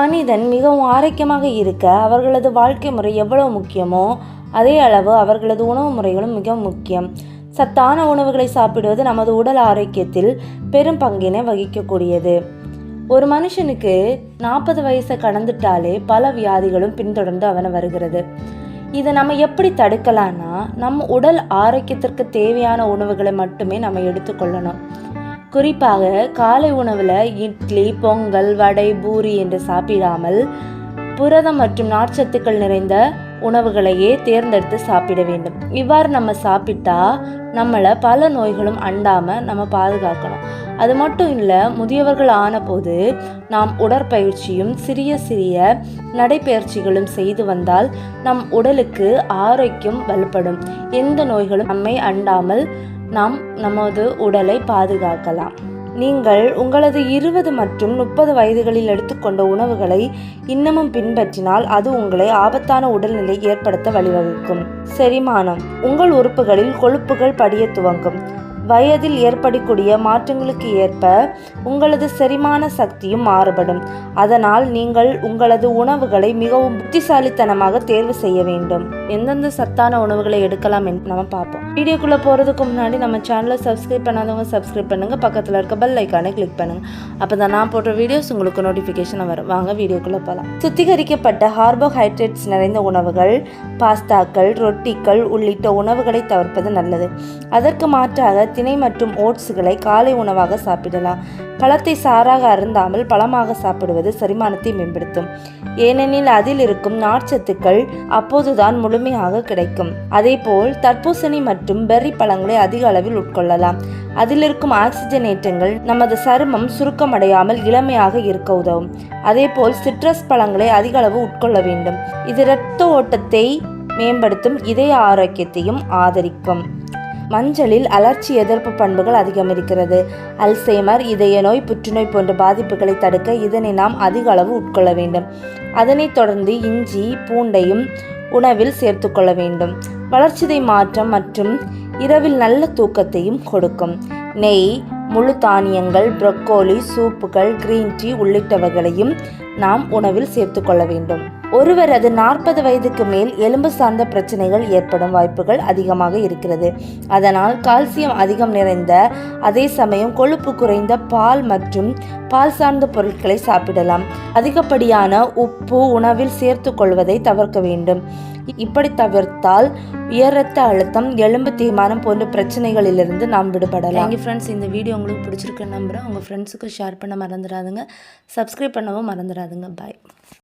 மனிதன் மிகவும் ஆரோக்கியமாக இருக்க அவர்களது வாழ்க்கை முறை எவ்வளவு முக்கியமோ அதே அளவு அவர்களது உணவு முறைகளும் மிக முக்கியம். சத்தான உணவுகளை சாப்பிடுவது நமது உடல் ஆரோக்கியத்தில் பெரும் பங்கினை வகிக்கக்கூடியது. ஒரு மனுஷனுக்கு நாற்பது வயசை கடந்துட்டாலே பல வியாதிகளும் பின்தொடர்ந்து அவனை வருகிறது. இதை நம்ம எப்படி தடுக்கலான்னா நம் உடல் ஆரோக்கியத்திற்கு தேவையான உணவுகளை மட்டுமே நம்ம எடுத்துக்கொள்ளணும். குறிப்பாக காலை உணவில் இட்லி பொங்கல் வடை பூரி என்று சாப்பிடாமல் புரதம் மற்றும் நார்ச்சத்துக்கள் நிறைந்த உணவுகளையே தேர்ந்தெடுத்து சாப்பிட வேண்டும். இவ்வாறு நம்ம சாப்பிட்டா நம்மளை பல நோய்களும் அண்டாமல் நம்ம பாதுகாக்கணும். அது மட்டும் இல்லை முதியவர்கள் ஆனபோது நாம் உடற்பயிற்சியும் சிறிய சிறிய நடைப்பயிற்சிகளும் செய்து வந்தால் நம் உடலுக்கு ஆரோக்கியம் வலுப்படும். எந்த நோய்களும் நம்மை அண்டாமல் நாம் நமது உடலை பாதுகாக்கலாம். நீங்கள் உங்களது இருபது மற்றும் முப்பது வயதுகளில் எடுத்துக்கொண்ட உணவுகளை இன்னமும் பின்பற்றினால் அது உங்களை ஆபத்தான உடல்நிலை ஏற்படுத்த வழிவகுக்கும். செரிமானம். உங்கள் உறுப்புகளில் கொழுப்புகள் படிய துவங்கும். வயதில் ஏற்படக்கூடிய மாற்றங்களுக்கு ஏற்ப உங்களது செரிமான சக்தியும் மாறுபடும். அதனால் நீங்கள் உங்களது உணவுகளை மிகவும் புத்திசாலித்தனமாக தேர்வு செய்ய வேண்டும். எந்தெந்த சத்தான உணவுகளை எடுக்கலாம் என்று நம்ம பார்ப்போம். வீடியோக்குள்ளே போகிறதுக்கு முன்னாடி நம்ம சேனலை சப்ஸ்கிரைப் பண்ணாதவங்க சப்ஸ்கிரைப் பண்ணுங்கள் பக்கத்தில் இருக்க பெல் ஐக்கானை கிளிக் பண்ணுங்கள் அப்போ தான் நான் போடுற வீடியோஸ் உங்களுக்கு நோட்டிஃபிகேஷன் வரும். வாங்க வீடியோக்குள்ளே போகலாம் சுத்திகரிக்கப்பட்ட கார்போஹைட்ரேட்ஸ் நிறைந்த உணவுகள் பாஸ்தாக்கள் ரொட்டிகள் உள்ளிட்ட உணவுகளை தவிர்ப்பது நல்லது. அதற்கு மாற்றாக திணை மற்றும் ஓட்ஸுகளை காலை உணவாக சாப்பிடலாம். பழத்தை சாராக அருந்தாமல் பழமாக சாப்பிடுவது செரிமானத்தை மேம்படுத்தும். ஏனெனில் அதில் இருக்கும் நார்ச்சத்துக்கள் அப்போதுதான் முழுமையாக கிடைக்கும். அதேபோல் தர்பூசணி மற்றும் பெர்ரி பழங்களை அதிக அளவில் உட்கொள்ளலாம். அதில் இருக்கும் ஆக்சிஜனேற்றங்கள் நமது சருமம் சுருக்கமடையாமல் இளமையாக இருக்க உதவும். அதேபோல் சிட்ரஸ் பழங்களை அதிக அளவு உட்கொள்ள வேண்டும். இது இரத்த ஓட்டத்தை மேம்படுத்தும் இதய ஆரோக்கியத்தையும் ஆதரிக்கும். மஞ்சளில் அலர்ச்சி எதிர்ப்பு பண்புகள் அதிகம் இருக்கிறது அல்சைமர் இதய நோய் புற்றுநோய் போன்ற பாதிப்புகளை தடுக்க இதனை நாம் அதிக அளவு உட்கொள்ள வேண்டும். அதனைத் தொடர்ந்து இஞ்சி பூண்டையும் உணவில் சேர்த்துக்கொள்ள வேண்டும். வளர்ச்சிதை மாற்றம் மற்றும் இரவில் நல்ல தூக்கத்தையும் கொடுக்கும். நெய் முழு தானியங்கள் ப்ரொக்கோலி சூப்புகள் கிரீன் டீ உள்ளிட்டவைகளையும் நாம் உணவில் சேர்த்துக்கொள்ள வேண்டும். ஒருவரது நாற்பது வயதுக்கு மேல் எலும்பு சார்ந்த பிரச்சனைகள் ஏற்படும் வாய்ப்புகள் அதிகமாக இருக்கிறது. அதனால் கால்சியம் அதிகம் நிறைந்த அதே சமயம் கொழுப்பு குறைந்த பால் மற்றும் பால் சார்ந்த பொருட்களை சாப்பிடலாம். அதிகப்படியான உப்பு உணவில் சேர்த்து கொள்வதை தவிர்க்க வேண்டும். இப்படி தவிர்த்தால் உயர் ரத்த அழுத்தம் எலும்பு தீர்மானம் போன்ற பிரச்சனைகளிலிருந்து நாம் விடுபடலாம். எங்கள் ஃப்ரெண்ட்ஸ் இந்த வீடியோ உங்களுக்கு பிடிச்சிருக்க நம்புகிறேன் உங்கள் ஃப்ரெண்ட்ஸுக்கு ஷேர் பண்ண மறந்துடாதுங்க. சப்ஸ்கிரைப் பண்ணவும் மறந்துடாதுங்க. பாய்